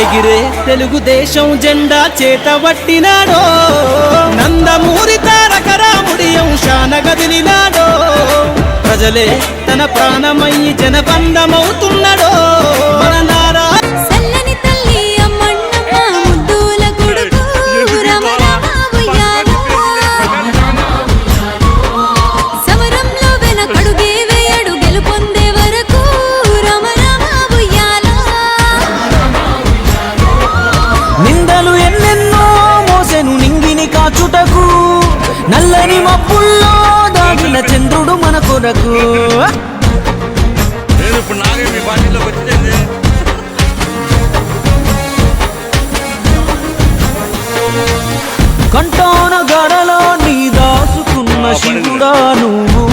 ఎగిరే తెలుగుదేశం జెండా చేత వట్టినాడో నందమూరి తారకరాముడి అంశాన గదిలినాడో. ప్రజలే తన ప్రాణమయ్యి జనబంధమవుతున్నాడో. నల్లని మబ్బుల్లో దాగిన చంద్రుడు మన కొరకు. కంటోన గడలో నీ దాసుకున్న శివుడా నువ్వు.